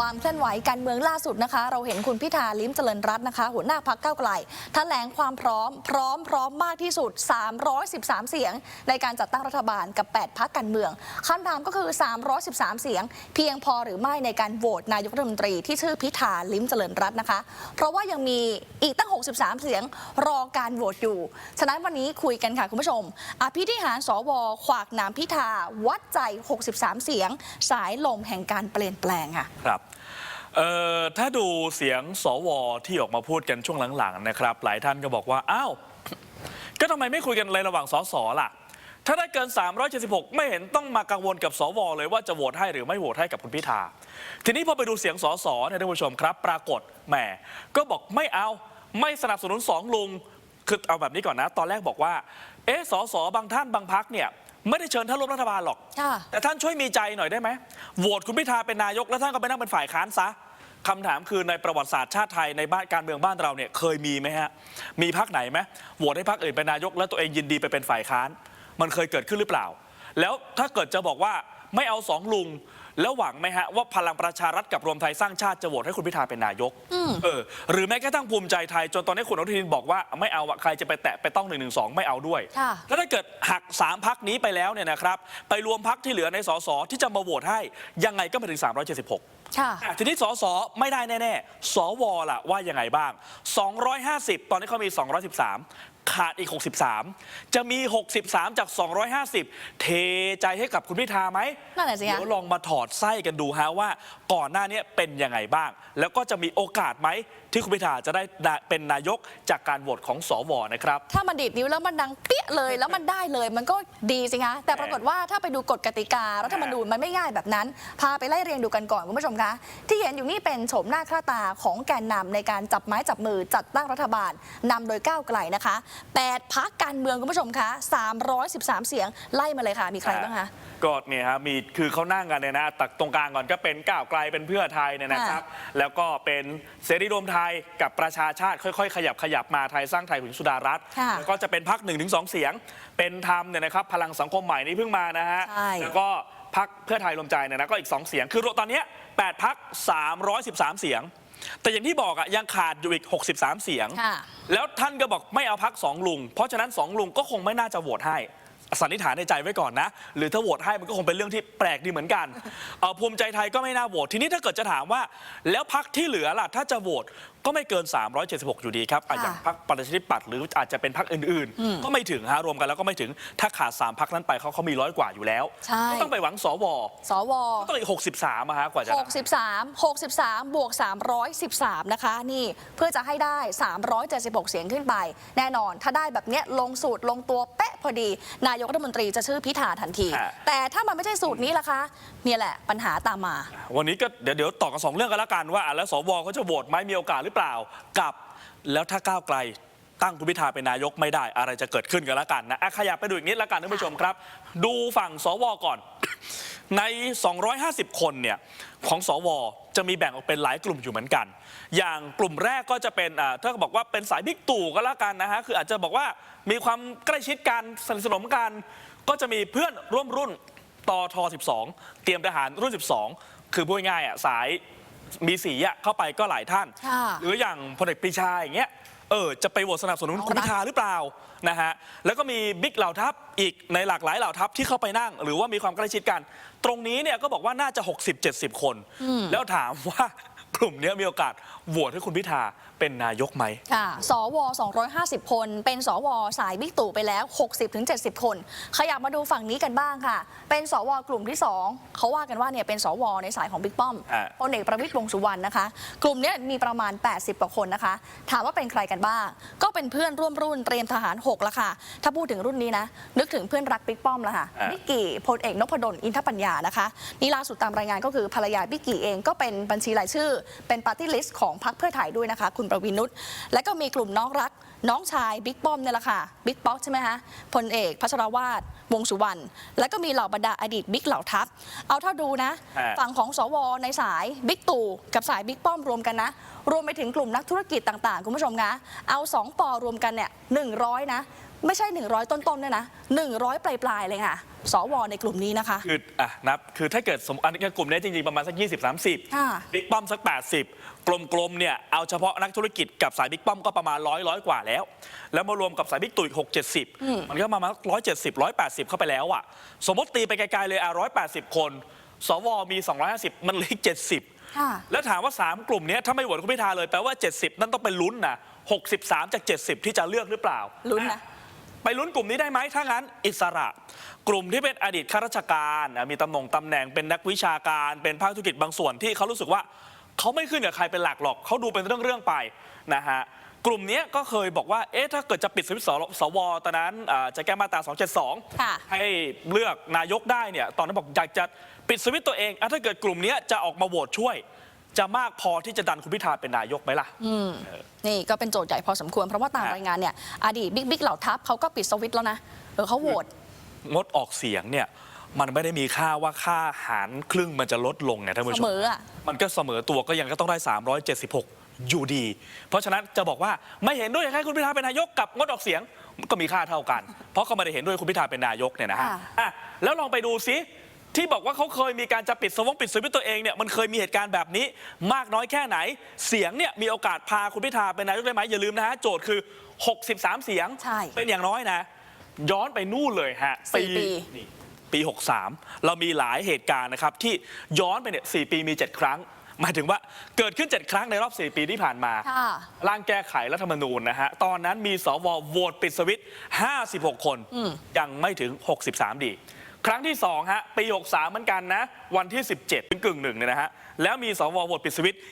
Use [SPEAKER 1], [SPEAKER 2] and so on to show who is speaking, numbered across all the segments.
[SPEAKER 1] ความเคลื่อนไหวการเมืองล่าสุดนะคะ เราเห็นคุณพิธาลิ้มเจริญรัตน์นะคะ หัวหน้าพักเก้าไกลแถลงความพร้อม พร้อมพร้อมมากที่สุด 313 เสียง ในการจัดตั้งรัฐบาลกับ 8พักการเมืองคำถามก็คือ 313 เสียง เพียงพอหรือไม่ในการโหวตนายกรัฐมนตรีที่ชื่อพิธาลิ้มเจริญรัตน์นะคะ เพราะว่ายังมีอีกตั้ง 63 เสียงรอการโหวตอยู่ ฉะนั้นวันนี้คุยกันค่ะคุณผู้ชม อภิธิหารสวขวากนามพิธาวัดใจ 63 เสียง สายลมแห่งการเปลี่ยนแปลงค่ะ
[SPEAKER 2] ครับถ้าดูเสียงสวที่ออกมาพูดกันช่วงหลังๆนะครับ หลายท่านก็บอกว่า อ้าว ก็ทำไมไม่คุยกันเลยระหว่างสสล่ะ ถ้าได้เกิน 376 ไม่เห็นต้องมากังวลกับสวเลยว่าจะโหวตให้หรือไม่โหวตให้กับคุณพิธา ทีนี้พอไปดูเสียงสสเนี่ยท่านผู้ชมครับ ปรากฏแหมก็บอกไม่เอาไม่สนับสนุนสองลุงคือเอาแบบนี้ก่อนนะ ตอนแรกบอกว่า เอ๊ะสสบางท่านบางพักเนี่ย ไม่ได้เชิญท่านร่วมรัฐบาลหรอก
[SPEAKER 1] ค่ะ
[SPEAKER 2] แต่ท่านช่วยมีใจหน่อยได้ไหมโหวตคุณพิธาเป็นนายก แล้วท่านก็ไปนั่งเป็นฝ่ายค้านซะคำถามคือในประวัติศาสตร์ชาติไทยในบ้านการเมืองบ้านเราเนี่ยเคยมีไหมฮะ มีพักไหนไหมโหวตให้พักอื่นเป็นนายก แล้วตัวเองยินดีไปเป็นฝ่ายค้าน มันเคยเกิดขึ้นหรือเปล่า แล้วถ้าเกิดจะบอกว่าไม่เอาสองลุง แล้วหวังไหมฮะว่าพลังประชารัฐกับรวมไทยสร้างชาติจะโหวตให้คุณพิธาเป็นนายกเออหรือแม้กระทั่งภูมิใจไทย จนตอนนี้คุณอนุทินบอกว่าไม่เอาอะใครจะไปแตะไปต้องหนึ่งหนึ่งสองไม่เอาด้วย
[SPEAKER 1] ค่ะ
[SPEAKER 2] แล้วถ้าเกิดหักสามพักนี้ไปแล้วเนี่ยนะครับไปรวมพักที่เหลือในสสที่จะมาโหวตให้ยังไงก็ไม่ถึง 376
[SPEAKER 1] ค่ะ
[SPEAKER 2] อะทีนี้สสไม่ได้แน่ ๆ สวล่ะว่ายังไงบ้าง 250 ตอนนี้เขามี 213 ขาดอีก 63 จะมี 63 จาก 250 เทใจให้กับคุณพิธาไหม
[SPEAKER 1] นั่นแหละสิคะ
[SPEAKER 2] เดี๋ยวลองมาถอดไส้กันดูฮะว่าก่อนหน้านี้เป็นยังไงบ้าง แล้วก็จะมีโอกาสไหม ที่คุณพิธาจะได้เป็นนายกจากการโหวตของสวนะครับ
[SPEAKER 1] ถ้ามันดีดนิ้วแล้วมันดังเปี้ยเลยแล้วมันได้เลยมันก็ดีสิคะแต่ปรากฏว่าถ้าไปดูกฎกติการัฐธรรมนูญมันไม่ง่ายแบบนั้น พาไปไล่เรียงดูกันก่อนคุณผู้ชมคะ ที่เห็นอยู่นี่เป็นโฉมหน้าค่าตาของแกนนำในการจับไม้จับมือจัดตั้งรัฐบาลนำโดยก้าวไกลนะคะ8พักการเมืองคุณผู้ชมคะ313 เสียงไล่มาเลยค่ะ มีใครบ้างคะ
[SPEAKER 2] ก็เนี่ยฮะมีคือเขานั่งกันเนี่ยนะตักตรงกลางก่อนก็เป็นก้าวไกลเป็นเพื่อไทยเนี่ยนะครับ แล้วก็เป็นเสรีรวมไทยกับประชาชาติค่อยๆ ขยับขยับมาไทยสร้างไทยคุณสุดารัตน์
[SPEAKER 1] ค่ะ
[SPEAKER 2] แล้วก็จะเป็นพักหนึ่งถึงสองเสียง เป็นธรรมเนี่ยนะครับพลังสังคมใหม่นี่เพิ่งมานะฮะ
[SPEAKER 1] ใช่
[SPEAKER 2] แล้วก็พักเพื่อไทยรวมใจเนี่ยนะก็อีก2เสียงคือรวมตอนเนี้ย8พัก313 เสียง แต่อย่างที่บอกอะยังขาดอยู่อีก 63 เสียง
[SPEAKER 1] ค่ะ
[SPEAKER 2] แล้วท่านก็บอกไม่เอาพักสองลุง เพราะฉะนั้นสองลุงก็คงไม่น่าจะโหวตให้สันนิษฐานในใจไว้ก่อนนะ หรือถ้าโหวตให้มันก็คงเป็นเรื่องที่แปลกดีเหมือนกันเอ่อภูมิใจไทยก็ไม่น่าโหวตทีนี้ถ้าเกิดจะถามว่า แล้วพักที่เหลือล่ะถ้าจะโหวต ก็ไม่เกิน 376 อยู่ดีครับอะ
[SPEAKER 1] ค่ะ
[SPEAKER 2] อย่างพักประชาธิปัตย์หรืออาจจะเป็นพักอื่นๆ ก็ไม่ถึงฮะรวมกันแล้วก็ไม่ถึงถ้าขาดสามพักนั้นไปเขาเขามีร้อยกว่าอยู่แล้ว
[SPEAKER 1] ใช่
[SPEAKER 2] ก็ต้องไปหวังสว
[SPEAKER 1] สว
[SPEAKER 2] ก็ต้องอีก 63อะฮะกว่าจะได้
[SPEAKER 1] 63 63 บวก 313 นะคะ นี่เพื่อจะให้ได้ 376 เสียงขึ้นไป แน่นอนถ้าได้แบบเนี้ยลงสูตรลงตัวเป๊ะพอดี นายกรัฐมนตรีจะชื่อพิธาทันที
[SPEAKER 2] ฮะ
[SPEAKER 1] แต่ถ้ามันไม่ใช่สูตรนี้ล่ะคะเนี่ยแหละปัญหาตามมา
[SPEAKER 2] วันนี้ก็เดี๋ยวเดี๋ยวต่อกันสองเรื่องกันแล้วกันว่าอะแล้วสวเขาจะโหวตไหมมีโอกาสหรือเปล่ากับแล้วถ้าก้าวไกลตั้งคุณพิธาเป็นนายกไม่ได้อะไรจะเกิดขึ้นกันแล้วกันนะอะขยับไปดูอีกนิดแล้วกันท่านผู้ชมครับ ดูฝั่งสวก่อน ใน 250 คนเนี่ยของสวจะมีแบ่งออกเป็นหลายกลุ่มอยู่เหมือนกัน อย่างกลุ่มแรกก็จะเป็นอ่าถ้าบอกว่าเป็นสายบิ๊กตู่ก็แล้วกันนะฮะคืออาจจะบอกว่ามีความใกล้ชิดกันสนิทสนมกัน ก็จะมีเพื่อนร่วมรุ่นตท12 เตรียมทหารรุ่น 12 คือพูดง่ายๆอะสาย มีสีอะเข้าไปก็หลายท่าน
[SPEAKER 1] ค่ะ
[SPEAKER 2] หรืออย่างพลเอกปรีชาอย่างเงี้ยเออจะไปโหวตสนับสนุน
[SPEAKER 1] เอา
[SPEAKER 2] คุณ
[SPEAKER 1] นะ
[SPEAKER 2] พิธาหรือเปล่านะฮะแล้วก็มีบิ๊กเหล่าทัพอีกในหลากหลายเหล่าทัพที่เข้าไปนั่ง หรือว่ามีความใกล้ชิดกัน ตรงนี้เนี่ยก็บอกว่าน่าจะ 60-70 คน แล้วถามว่า กลุ่มเนี้ยมีโอกาสโหวตให้คุณพิธาเป็นนายกไหม
[SPEAKER 1] ค่ะ สว 250 คน เป็นสว สายบิ๊กตู่ไปแล้ว 60-70 คน ขยับมาดูฝั่งนี้กันบ้างค่ะ เป็นสว กลุ่มที่ 2 เขาว่ากันว่าเนี่ยเป็นสว ในสายของบิ๊กป้อม
[SPEAKER 2] อะ
[SPEAKER 1] พลเอกประวิตรวงษ์สุวรรณนะคะ กลุ่มเนี้ยมีประมาณ 80 กว่าคนนะคะ ถามว่าเป็นใครกันบ้าง ก็เป็นเพื่อนร่วมรุ่นเตรียมทหาร 6 ละค่ะ ถ้าพูดถึงรุ่นนี้นะ นึกถึงเพื่อนรักบิ๊กป้อมละค่ะ
[SPEAKER 2] อะ
[SPEAKER 1] บิ๊กกี่พลเอกนพดลอินทปัญญานะคะ นี่ล่าสุดตามรายงานก็คือภรรยาบิ๊กกี่เองก็เป็นบัญชีรายชื่อเป็นปาร์ตี้ลิสต์ของพรรคเพื่อไทยด้วยนะคะ คุณประวินุชและก็มีกลุ่มน้องรัก น้องชายบิ๊กป้อมเนี่ยแหละค่ะบิ๊กป๊อกใช่ไหมคะพลเอกพัชรวาทวงษ์สุวรรณแล้วก็มีเหล่าบรรดาอดีตบิ๊กเหล่าทัพ เอาเท่าดูนะ
[SPEAKER 2] ฮะ
[SPEAKER 1] ฝั่งของสวในสายบิ๊กตู่กับสายบิ๊กป้อมรวมกันนะ รวมไปถึงกลุ่มนักธุรกิจต่างๆ คุณผู้ชมคะเอา 2ปอรวมกันเนี่ย100 นะ ไม่ใช่ 100 ต้นๆด้วยนะ 100 ปลายๆเลยค่ะสวในกลุ่มนี้นะคะ
[SPEAKER 2] คืออะนับคือถ้าเกิดสมอันนี้กลุ่มนี้จริงๆ ประมาณสัก 20 30
[SPEAKER 1] ค่ะ
[SPEAKER 2] บิ๊กป้อมสัก 80 กลมๆเนี่ยเอาเฉพาะนักธุรกิจกับสายบิ๊กป้อมก็ประมาณร้อยร้อยกว่าแล้ว แล้วมารวมกับสายบิ๊กตู่อีก6 70มันก็ประมาณร้อยเจ็ดสิบร้อยแปดสิบเข้าไปแล้วอะสมมติตีไปไกลๆเลยอะร้อยแปดสิบคน สวมี 250 มันเหลืออีก70
[SPEAKER 1] ค่ะ
[SPEAKER 2] แล้วถามว่า 3 กลุ่มเนี้ยถ้าไม่โหวตคุณพิธาเลยแปลว่า 70 นั่นต้องเป็นลุ้นนะ 63 จาก 70 ที่จะเลือกหรือเปล่า
[SPEAKER 1] ลุ้นนะ
[SPEAKER 2] ไปลุ้นกลุ่มนี้ได้ไหมถ้างั้นอิสระ กลุ่มที่เป็นอดีตข้าราชการอะมีตำแหน่งตำแหน่งเป็นนักวิชาการ เป็นภาคธุรกิจบางส่วนที่เขารู้สึกว่าเขาไม่ขึ้นกับใครเป็นหลักหรอกเขาดูเป็นเรื่องๆไปนะฮะกลุ่มเนี้ยก็เคยบอกว่า เอ๊ะ ถ้าเกิดจะปิดสวิตช์สสว ตอนนั้นอ่าจะแก้มาตรา 272
[SPEAKER 1] ค่ะ
[SPEAKER 2] ให้เลือกนายกได้เนี่ย ตอนนั้นบอกอยากจะปิดสวิตช์ตัวเองอะถ้าเกิดกลุ่มเนี้ยจะออกมาโหวตช่วย จะมากพอที่จะดันคุณพิธาเป็นนายกไหมล่ะ
[SPEAKER 1] นี่ก็เป็นโจทย์ใหญ่พอสมควร เพราะว่าตาม
[SPEAKER 2] ฮะ
[SPEAKER 1] รายงานเนี่ยอดีตบิ๊กบิ๊กเหล่าทัพเขาก็ปิดสวิตช์แล้วนะเออเขาโหวต
[SPEAKER 2] งดออกเสียงเนี่ยมันไม่ได้มีค่าว่าค่าหารครึ่งมันจะลดลงไงท่านผู้ช
[SPEAKER 1] เส
[SPEAKER 2] ม
[SPEAKER 1] มออะ
[SPEAKER 2] มันก็เสมอตัวก็ยังก็ต้องได้ 376 อยู่ดี เพราะฉะนั้นจะบอกว่าไม่เห็นด้วยให้คุณพิธาเป็นนายกกับงดออกเสียงก็มีค่าเท่ากัน เพราะเขาไม่ได้เห็นด้วยคุณพิธาเป็นนายกเนี่ยนะฮะ
[SPEAKER 1] ค่ะ
[SPEAKER 2] อะแล้วลองไปดูซิ ที่บอกว่าเขาเคยมีการจะปิดสวงปิดสวิตช์ตัวเองเนี่ยมันเคยมีเหตุการณ์แบบนี้ มากน้อยแค่ไหน เสียงเนี่ยมีโอกาสพาคุณพิธาเป็นนายกได้ไหมอย่าลืมนะฮะโจทย์คือ 63 เสียง
[SPEAKER 1] ใช่
[SPEAKER 2] เป็นอย่างน้อยนะ ย้อนไปนู่นเลยฮะ
[SPEAKER 1] สี่ปี
[SPEAKER 2] นี่ปี 63 เรามีหลายเหตุการณ์นะครับ ที่ย้อนไปเนี่ยสปีมี 7 ครั้ง หมายถึงว่าเกิดขึ้น 7 ครั้งในรอบ 4 ปีที่ผ่านมา
[SPEAKER 1] ค่ะ
[SPEAKER 2] ร่างแก้ไขรัฐธรรมนูญนะฮะ ตอนนั้นมีสวโหวตปิดสวิตช์56 คน ยังไม่ถึง 63 ดี ครั้งที่2ฮะปี 63 เหมือนกันนะ วันที่ 17เป็นกึ่งหนึ่งเนี่ยนะฮะ แล้วมีสวโหวตปิดสวิตช์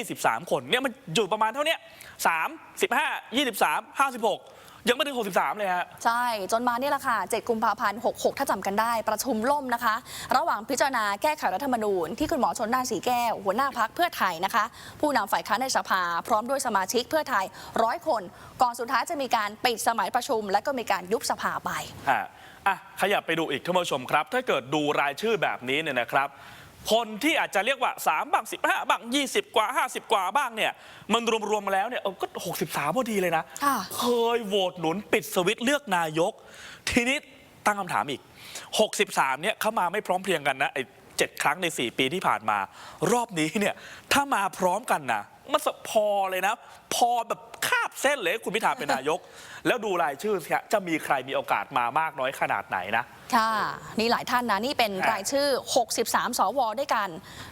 [SPEAKER 2] 23 คนเนี่ยมันอยู่ประมาณเท่านี้ย3 15 23 56 ยังไม่ถึง 63 เลยฮะ
[SPEAKER 1] ใช่ จนมานี่แหละค่ะ 7 กุมภาพันธ์ 66 ถ้าจำกันได้ ประชุมล่มนะคะ ระหว่างพิจารณาแก้ไขรัฐธรรมนูญที่คุณหมอชนน่านสีแก้ว หัวหน้าพักเพื่อไทยนะคะ ผู้นำฝ่ายค้านในสภา พร้อมด้วยสมาชิกเพื่อไทยร้อยคน ก่อนสุดท้ายจะมีการปิดสมัยประชุม และก็มีการยุบสภาไป
[SPEAKER 2] อะอะขยับไปดูอีกท่านผู้ชมครับ ถ้าเกิดดูรายชื่อแบบนี้เนี่ยนะครับ คนที่อาจจะเรียกว่า 3บ้าง15บ้าง20 กว่า 50 กว่าบ้างเนี่ย มันรวมๆมาแล้วเนี่ยเออก็ 63พอดีเลยนะ
[SPEAKER 1] ค่ะ
[SPEAKER 2] เคยโหวตหนุนปิดสวิตช์เลือกนายก ทีนี้ตั้งคำถามอีก 63 เนี่ยเข้ามาไม่พร้อมเพรียงกันนะไอ้เจ็ดครั้งใน 4 ปีที่ผ่านมา รอบนี้เนี่ยถ้ามาพร้อมกันนะมันสพอเลยนะ พอแบบคาบเส้นเลยคุณพิธาเป็นนายก แล้วดูรายชื่อสิฮะจะมีใครมีโอกาสมามากน้อยขนาดไหนนะ
[SPEAKER 1] ค่ะ นี่หลายท่านนะ นี่เป็น
[SPEAKER 2] ครับ
[SPEAKER 1] รายชื่อ 63 สวด้วยกัน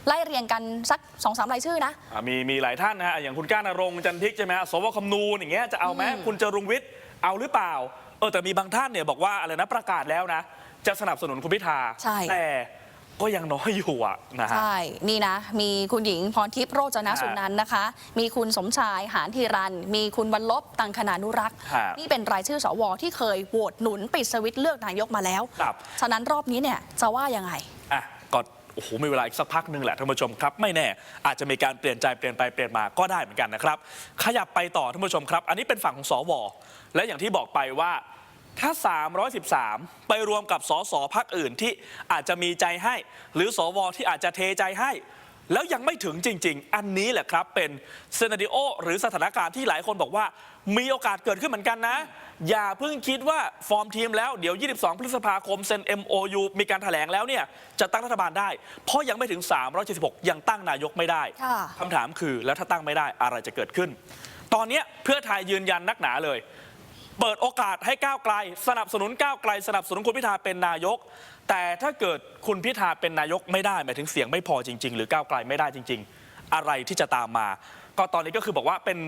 [SPEAKER 1] ไล่เรียงกันสัก2-3รายชื่อนะ
[SPEAKER 2] อะมีมีหลายท่านนะฮะอย่างคุณก้านรงค์จันทิกใช่ไหมฮะสวคำนูนอย่างเงี้ยจะเอาไหมคุณจรุงวิทย์เอาหรือเปล่าเออแต่มีบางท่านเนี่ยบอกว่าอะไรนะประกาศแล้วนะ จะสนับสนุนคุณพิธา
[SPEAKER 1] ใช่
[SPEAKER 2] แต่ ก็ยังน้อยอยู่อะนะฮะ
[SPEAKER 1] ใช่ นี่นะ มีคุณหญิงพรทิพย์โรจนสุนันท์นะคะ มีคุณสมชายหานธีรัน มีคุณวันลบตังคณานุรักษ์
[SPEAKER 2] ครับ
[SPEAKER 1] นี่เป็นรายชื่อสวที่เคยโหวตหนุนปิดสวิตช์เลือกนายกมาแล้ว
[SPEAKER 2] ครับ
[SPEAKER 1] ฉะนั้นรอบนี้เนี่ยจะว่ายังไง
[SPEAKER 2] อะก็โอ้โหมีเวลาอีกสักพักหนึ่งแหละท่านผู้ชมครับ ไม่แน่ อาจจะมีการเปลี่ยนใจเปลี่ยนไปเปลี่ยนมาก็ได้เหมือนกันนะครับ ขยับไปต่อท่านผู้ชมครับ อันนี้เป็นฝั่งของสวและอย่างที่บอกไปว่า ถ้า 313 ไปรวมกับสสพักอื่นที่อาจจะมีใจให้ หรือสวที่อาจจะเทใจให้ แล้วยังไม่ถึงจริง ๆ อันนี้แหละครับเป็นซีนาริโอหรือสถานการณ์ที่หลายคนบอกว่า มีโอกาสเกิดขึ้นเหมือนกันนะ อย่าเพิ่งคิดว่าฟอร์มทีมแล้วเดี๋ยว 22 พฤษภาคมเซ็น MOU มีการแถลงแล้วเนี่ยจะตั้งรัฐบาลได้ เพราะยังไม่ถึง 376 ยังตั้งนายกไม่ได้
[SPEAKER 1] ค่ะ
[SPEAKER 2] คำถามคือแล้วถ้าตั้งไม่ได้อะไรจะเกิดขึ้น ตอนเนี้ยเพื่อไทยยืนยันนักหนาเลย เปิดโอกาสให้ก้าวไกล สนับสนุนก้าวไกล สนับสนุนคุณพิธาเป็นนายก แต่ถ้าเกิดคุณพิธาเป็นนายกไม่ได้หมายถึงเสียงไม่พอจริง ๆ หรือก้าวไกลไม่ได้จริง ๆ อะไรที่จะตามมา ก็ตอนนี้ก็คือบอกว่าเป็น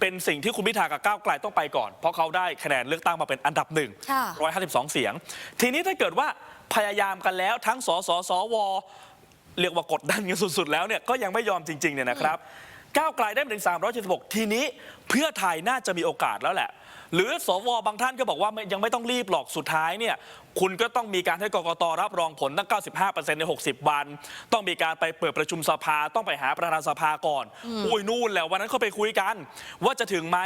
[SPEAKER 2] เป็นสิ่งที่คุณพิธากับก้าวไกลต้องไปก่อน เพราะเขาได้คะแนนเลือกตั้งมาเป็นอันดับหนึ่ง
[SPEAKER 1] ค่ะ
[SPEAKER 2] 152เสียง ทีนี้ถ้าเกิดว่าพยายามกันแล้วทั้งสสสวเรียกว่ากดดันกันสุดๆแล้วเนี่ยก็ยังไม่ยอมจริงๆเนี่ยนะครับ ก้าวไกลได้มาถึง 376 ทีนี้เพื่อไทยน่าจะมีโอกาสแล้วแหละ หรือสวบางท่านก็บอกว่าไม่ยังไม่ต้องรีบหรอกสุดท้ายเนี่ยคุณก็ต้องมีการให้กกตรับรองผลตั้ง 95%ใน 60 วัน ต้องมีการไปเปิดประชุมสภาต้องไปหาประธานสภาก่อน อุ้ยนู่นแหละวันนั้นเขาไปคุยกัน ว่าจะถึงไหม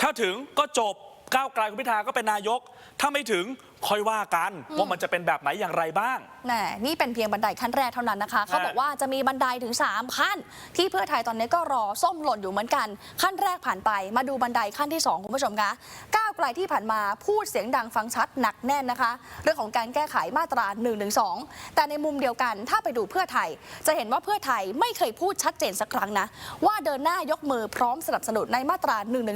[SPEAKER 2] ถ้าถึงก็จบก้าวไกลคุณพิธาก็เป็นนายก ถ้าไม่ถึง ค่อยว่ากันว่ามันจะเป็นแบบไหนอย่างไรบ้าง
[SPEAKER 1] แหมนี่เป็นเพียงบันไดขั้นแรกเท่านั้นนะคะ เขาบอกว่าจะมีบันไดถึง 3 ขั้น ที่เพื่อไทยตอนนี้ก็รอส้มหล่นอยู่เหมือนกัน ขั้นแรกผ่านไป มาดูบันไดขั้นที่ 2 คุณผู้ชมคะก้าว ไกลที่ผ่านมาพูดเสียงดังฟังชัดหนักแน่นนะคะ เรื่องของการแก้ไขมาตรา1นึแต่ในมุมเดียวกันถ้าไปดูเพื่อไทย จะเห็นว่าเพื่อไทยไม่เคยพูดชัดเจนสักครั้งนะ ว่าเดินหน้ายกมือพร้อมสนับสนุนในมาตรา1นึ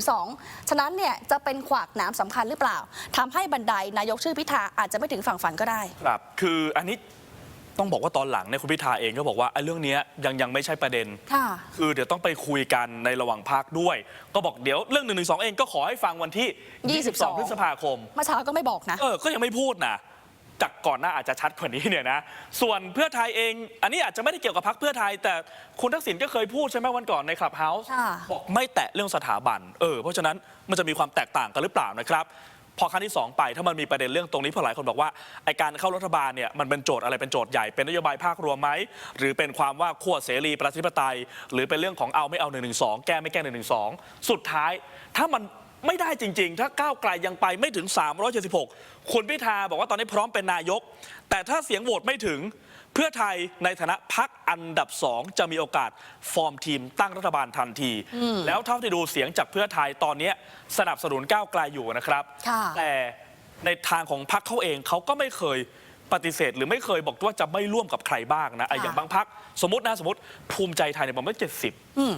[SPEAKER 1] ฉะนั้นเนี่ยจะเป็นขวากหนามสำคัญหรือเปล่าทำให้บันไดนายกชื่อพิธาอาจจะไม่ถึงฝั่งฝันก็ได้
[SPEAKER 2] ครับ คืออันนี้ ต้องบอกว่าตอนหลังเนี่ยคุณพิธาเองก็บอกว่าไอ้เรื่องเนี้ยยังยังไม่ใช่ประเด็น
[SPEAKER 1] ค่ะ
[SPEAKER 2] คือเดี๋ยวต้องไปคุยกันในระหว่างพักด้วย ก็บอกเดี๋ยวเรื่อง1นึเองก็ขอให้ฟังวันที่ 22
[SPEAKER 1] 22
[SPEAKER 2] พฤษภาคม
[SPEAKER 1] เมื่อเช้าก็ไม่บอกนะ
[SPEAKER 2] เออ ก็ยังไม่พูดนะ จากก่อนหน้าอาจจะชัดกว่านี้เนี่ยนะ ส่วนเพื่อไทยเอง อันนี้อาจจะไม่ได้เกี่ยวกับพักเพื่อไทย แต่คุณทักษิณก็เคยพูดใช่ไหมวันก่อนในคลับเฮาส์
[SPEAKER 1] ค่ะ
[SPEAKER 2] บอกไม่แตะเรื่องสถาบัน เออ เพราะฉะนั้นมันจะมีความแตกต่างกันหรือเปล่านะครับ พอครั้งที่ 2 ไปถ้ามันมีประเด็นเรื่องตรงนี้พอหลายคนบอกว่าไอการเข้ารัฐบาลเนี่ยมันเป็นโจทย์อะไรเป็นโจทย์ใหญ่เป็นนโยบายภาครวมไหมหรือเป็นความว่าขั้วเสรีประชาธิปไตย หรือเป็นเรื่องของเอาไม่เอา1นึแก้ไม่แก้1นึสุดท้าย ถ้ามัน ไม่ได้จริง ๆ ถ้าก้าวไกลยังไปไม่ถึง 376 คุณพิธาบอกว่าตอนนี้พร้อมเป็นนายก แต่ถ้าเสียงโหวตไม่ถึงเพื่อไทยในฐานะพักอันดับสองจะมีโอกาสฟอร์มทีมตั้งรัฐบาลทันที แล้วเท่าที่ดูเสียงจากเพื่อไทยตอนนี้สนับสนุนก้าวไกลอยู่นะครับ
[SPEAKER 1] ค่ะ
[SPEAKER 2] แต่ในทางของพรรคเขาเองเขาก็ไม่เคยปฏิเสธหรือไม่เคยบอกว่าจะไม่ร่วมกับใครบ้างนะอะ
[SPEAKER 1] ค่ะ
[SPEAKER 2] อย่างบางพรรคสมมตินะสมมติภูมิใจไทยเนี่ยผมว่าเจ็ดสิบ
[SPEAKER 1] อืม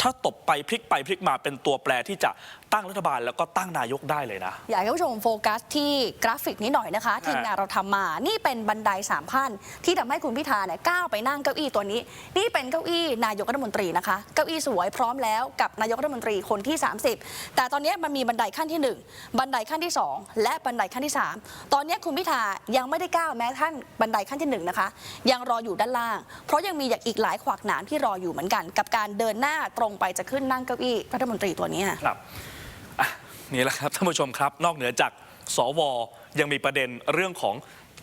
[SPEAKER 2] ถ้าตบไปพลิกไปพลิกมาเป็นตัวแปรที่จะ ตั้งรัฐบาลแล้วก็ตั้งนายกได้เลยนะ
[SPEAKER 1] อยากให้ผู้ชมโฟกัสที่กราฟิกนี้หน่อยนะคะทีมงานเราทำมา นี่เป็นบันไดสามขั้นที่ทำให้คุณพิธาเนี่ยก้าวไปนั่งเก้าอี้ตัวนี้ นี่เป็นเก้าอี้นายกรัฐมนตรีนะคะ เก้าอี้สวยพร้อมแล้วกับนายกรัฐมนตรีคนที่ 30 แต่ตอนนี้มันมีบันไดขั้นที่ 1 บันไดขั้นที่ 2 และบันไดขั้นที่ 3 ตอนนี้คุณพิธายังไม่ได้ก้าวแม้กระทั่งบันไดขั้นที่หนึ่งนะคะยังรออยู่ด้านล่าง เพราะยังมีอีกหลายขวากหนามที่รออยู่เหมือนกัน กับการเดินหน้าตรงไปจะขึ้นนั่งเก้าอี้รัฐมนตรีตัวนี้
[SPEAKER 2] ครับอะ นี่แหละครับท่านผู้ชมครับนอกเหนือจากสวยังมีประเด็นเรื่องของ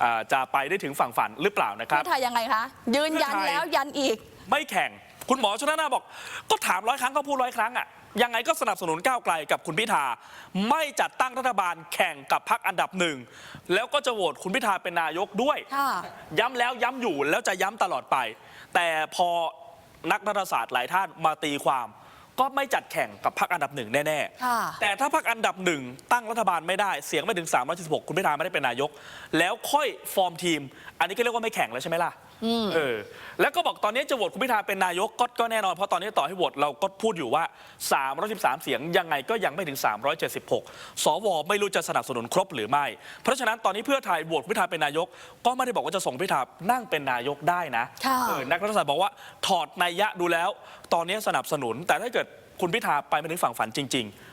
[SPEAKER 2] อาจะไปได้ถึงฝั่งฝันหรือเปล่านะครับ
[SPEAKER 1] เพื่อไทยยังไงคะ ยืนยัน
[SPEAKER 2] เพื่อไทย
[SPEAKER 1] แล้วยันอีก
[SPEAKER 2] ไม่แข่ง คุณหมอชนน่านบอก ก็ถามร้อยครั้งก็พูดร้อยครั้งอะยังไงก็สนับสนุนก้าวไกลกับคุณพิธา ไม่จัดตั้งรัฐบาลแข่งกับพรรคอันดับหนึ่ง แล้วก็จะโหวตคุณพิธาเป็นนายกด้วย
[SPEAKER 1] ค่ะ
[SPEAKER 2] ย้ำแล้วย้ำอยู่แล้วจะย้ำตลอดไป แต่พอนักรัฐศาสตร์หลายท่านมาตีความ ก็ไม่จัดแข่งกับพรรคอันดับหนึ่งแน่
[SPEAKER 1] ค่ะ
[SPEAKER 2] ๆ แต่ถ้าพรรคอันดับหนึ่งตั้งรัฐบาลไม่ได้เสียงไม่ถึง 376 คุณพิธาไม่ได้เป็นนายก แล้วค่อยฟอร์มทีม อันนี้ก็เรียกว่าไม่แข่งแล้วใช่ไหมล่ะ เออแล้วก็บอกตอนนี้จะโหวตคุณพิธาเป็นนายกก็ก็แน่นอน เพราะตอนนี้ต่อให้โหวตเราก็พูดอยู่ว่า 313 เสียงยังไงก็ยังไม่ถึง 376 สวไม่รู้จะสนับสนุนครบหรือไม่ เพราะฉะนั้นตอนนี้เพื่อไทยโหวตคุณพิธาเป็นนายก ก็ไม่ได้บอกว่าจะส่งพิธานั่งเป็นนายกได้นะ
[SPEAKER 1] ค่ะ
[SPEAKER 2] เออนักรัฐศาสตร์บอกว่าถอดนัยยะดูแล้ว ตอนนี้สนับสนุน แต่ถ้าเกิดคุณพิธาไปไม่ถึงฝั่งฝันจริง ๆ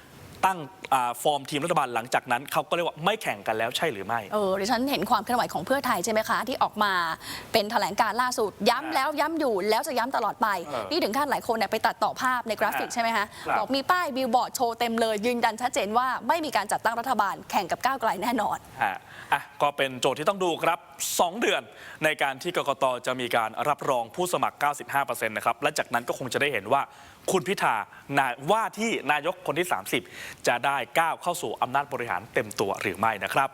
[SPEAKER 2] ตั้งอ่าฟอร์มทีมรัฐบาลหลังจากนั้นเขาก็เรียกว่าไม่แข่งกันแล้วใช่หรือไม่
[SPEAKER 1] เออดิฉันเห็นความเคลื่อนไหวของเพื่อไทยใช่ไหมคะ ที่ออกมาเป็นแถลงการณ์ล่าสุด ย้ำแล้วย้ำอยู่แล้วจะย้ำตลอดไป
[SPEAKER 2] เออ
[SPEAKER 1] นี่ถึงขั้นหลายคนเนี่ยไปตัดต่อภาพในกราฟิก
[SPEAKER 2] อ่า
[SPEAKER 1] ใช่ไหมคะ
[SPEAKER 2] ครับ
[SPEAKER 1] บอกมีป้ายบิลบอร์ดโชว์เต็มเลย ยืนยันชัดเจนว่าไม่มีการจัดตั้งรัฐบาลแข่งกับก้าวไกลแน่นอน
[SPEAKER 2] ฮะอะก็เป็นโจทย์ที่ต้องดูครับ 2 เดือน ในการที่กกตจะมีการรับรองผู้สมัคร 95%นะครับ และจากนั้นก็คงจะได้เห็นว่า คุณพิธานาว่าที่นายกคนที่ 30 จะได้ก้าวเข้าสู่อำนาจบริหารเต็มตัวหรือไม่นะครับ